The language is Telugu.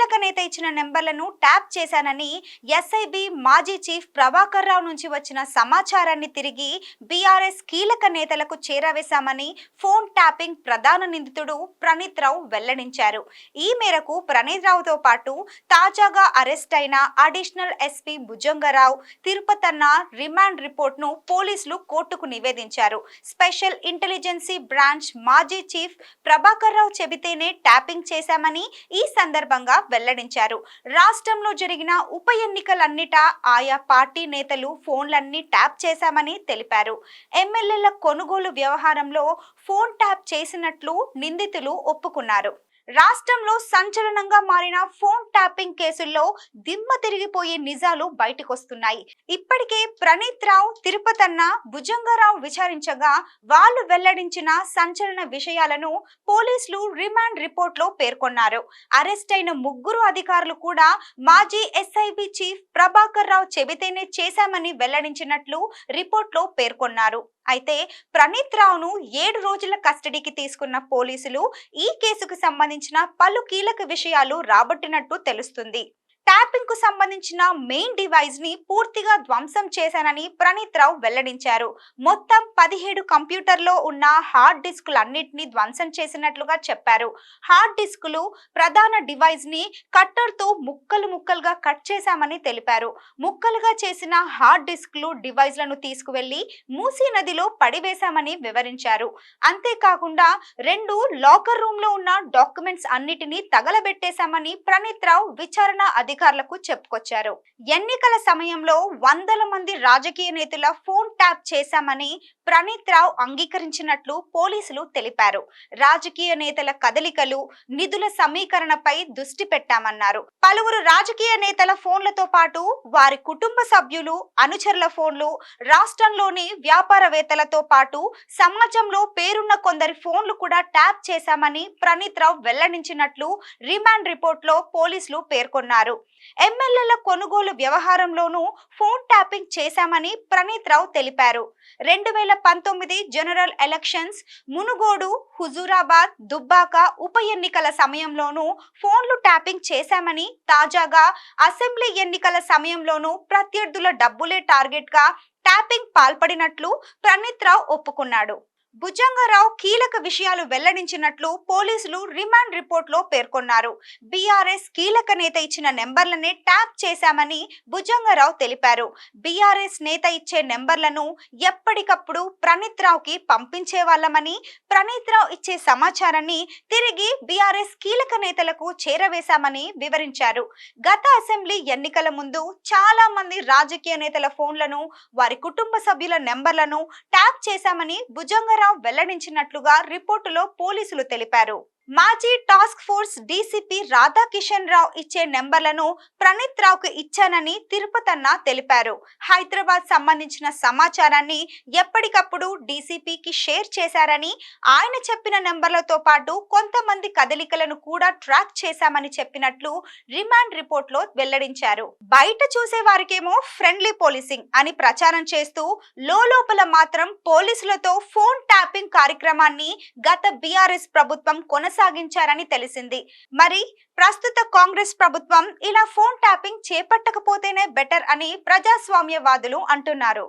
కీలక నేత ఇచ్చిన నెంబర్లను ట్యాప్ చేశానని ఎస్ఐబి మాజీ చీఫ్ ప్రభాకర్ రావు నుంచి వచ్చిన సమాచారాన్ని తిరిగి బీఆర్ఎస్ కీలక నేతలకు చేరవేశామని ఫోన్ ట్యాపింగ్ ప్రధాన నిందితుడు ప్రణీత్ రావు వెల్లడించారు. ఈ మేరకు ప్రణీత్ రావుతో పాటు తాజాగా అరెస్ట్ అయిన additional SP Bhujangarao Tirupatanna remand రిపోర్ట్ను పోలీసులు కోర్టుకు నివేదించారు. స్పెషల్ ఇంటెలిజెన్సీ బ్రాంచ్ మాజీ చీఫ్ ప్రభాకర్ రావు చెబితేనే ట్యాపింగ్ చేశామని ఈ సందర్భంగా వెల్లడించారు. రాష్ట్రంలో జరిగిన ఉప ఎన్నికలన్నిటా ఆయా పార్టీ నేతలు ఫోన్లన్నీ ట్యాప్ చేశామని తెలిపారు. ఎమ్మెల్యేల కొనుగోలు వ్యవహారంలో ఫోన్ ట్యాప్ చేసినట్లు నిందితులు ఒప్పుకున్నారు. రాష్ట్రంలో సంచలనంగా మారిన ఫోన్ ట్యాపింగ్ కేసుల్లో దిమ్మ తిరిగిపోయే నిజాలు బయటకొస్తున్నాయి. ఇప్పటికే ప్రణీత్ రావు తిరుపతన్న భుజంగరావు విచారించగా వాళ్ళు వెల్లడించిన సంచలన విషయాలను పోలీసులు రిమాండ్ రిపోర్ట్లో పేర్కొన్నారు. అరెస్ట్ అయిన ముగ్గురు అధికారులు కూడా మాజీ ఎస్ఐబి చీఫ్ ప్రభాకర్ రావు చెబితేనే చేశామని వెల్లడించినట్లు రిపోర్ట్లో పేర్కొన్నారు. అయితే ప్రణీత్ రావును ఏడు రోజుల కస్టడీకి తీసుకున్న పోలీసులు ఈ కేసుకు సంబంధించిన పలు కీలక విషయాలు రాబట్టినట్టు తెలుస్తుంది. ట్యాపింగ్కు సంబంధించిన మెయిన్ డివైస్ని పూర్తిగా ధ్వంసం చేశానని ప్రణీత్ రావు వెల్లడించారు. మొత్తం పదిహేడు కంప్యూటర్లో ఉన్న హార్డ్ డిస్కులన్నింటినీ ధ్వంసం చేసినట్లుగా చెప్పారు. హార్డ్ డిస్కులు ప్రధాన డివైస్ని కట్టర్తో ముక్కలు ముక్కలుగా కట్ చేశామని తెలిపారు. ముక్కలుగా చేసిన హార్డ్ డిస్క్లు డివైస్లను తీసుకువెళ్ళి మూసీ నదిలో పడివేశామని వివరించారు. అంతేకాకుండా రెండు లాకర్ రూమ్లో ఉన్న డాక్యుమెంట్స్ అన్నిటినీ తగలబెట్టేశామని ప్రణీత్ రావు విచారణ అధికారులకు చెప్పుకొచ్చారు. ఎన్నికల సమయంలో వందల మంది రాజకీయ నేతల ఫోన్ ట్యాప్ చేశామని ప్రణీత్ రావు అంగీకరించినట్లు పోలీసులు తెలిపారు. రాజకీయ నేతల కదలికలు నిధుల సమీకరణపై దృష్టి పెట్టామన్నారు. పలువురు రాజకీయ నేతల ఫోన్లతో పాటు వారి కుటుంబ సభ్యులు అనుచరుల ఫోన్లు రాష్ట్రంలోని వ్యాపారవేత్తలతో పాటు సమాజంలో పేరున్న కొందరి ఫోన్లు కూడా ట్యాప్ చేశామని ప్రణీత్ రావు వెల్లడించినట్లు రిమాండ్ రిపోర్ట్లో పోలీసులు పేర్కొన్నారు. ఎమ్మెల్యేల కొనుగోలు వ్యవహారంలోనూ ఫోన్ ట్యాపింగ్ చేశామని ప్రణీత్ రావు తెలిపారు. రెండు వేల పంతొమ్మిది జనరల్ ఎలక్షన్స్ మునుగోడు హుజూరాబాద్ దుబ్బాక ఉప ఎన్నికల సమయంలోనూ ఫోన్లు ట్యాపింగ్ చేశామని తాజాగా అసెంబ్లీ ఎన్నికల సమయంలోనూ ప్రత్యర్థుల డబ్బులే టార్గెట్గా ట్యాపింగ్ పాల్పడినట్లు ప్రణీత్ రావు ఒప్పుకున్నాడు. భుజంగరావు కీలక విషయాలు వెల్లడించినట్లు పోలీసులు రిమాండ్ రిపోర్ట్లో పేర్కొన్నారు. బీఆర్ఎస్ కీలక నేత ఇచ్చిన నెంబర్లనే ట్యాప్ చేశామని భుజంగరావు తెలిపారు. బీఆర్ఎస్ నేత ఇచ్చే నెంబర్లను ఎప్పటికప్పుడు ప్రణీత్ రావుకి పంపించే వాళ్ళమని ప్రణీత్ రావు ఇచ్చే సమాచారాన్ని తిరిగి బీఆర్ఎస్ కీలక నేతలకు చేరవేశామని వివరించారు. గత అసెంబ్లీ ఎన్నికల ముందు చాలా మంది రాజకీయ నేతల ఫోన్లను వారి కుటుంబ సభ్యుల నెంబర్లను ట్యాప్ చేశామని భుజంగరావు వెల్లడించినట్లుగా రిపోర్టులో పోలీసులు తెలిపారు. మాజీ task force DCP Radhakishan Rao ఇచ్చే నెంబర్లను ప్రణీత్ రావుకు ఇచ్చానని తిరుపతన్న తెలిపారు. హైదరాబాద్ సంబంధించిన సమాచారాన్ని ఎప్పటికప్పుడు డీసీపీకి షేర్ చేశారని ఆయన చెప్పిన నెంబర్లతో పాటు కొంతమంది కదలికలను కూడా ట్రాక్ చేశామని చెప్పినట్లు రిమాండ్ రిపోర్ట్లో వెల్లడించారు. బయట చూసే వారికేమో ఫ్రెండ్లీ పోలీసింగ్ అని ప్రచారం చేస్తూ లోపల మాత్రం పోలీసులతో ఫోన్ ట్యాపింగ్ కార్యక్రమాన్ని గత బీఆర్ఎస్ ప్రభుత్వం కొనసాగించారని తెలిసింది. మరి ప్రస్తుత కాంగ్రెస్ ప్రభుత్వం ఇలా ఫోన్ ట్యాపింగ్ చేపట్టకపోతేనే బెటర్ అని ప్రజాస్వామ్యవాదులు అంటున్నారు.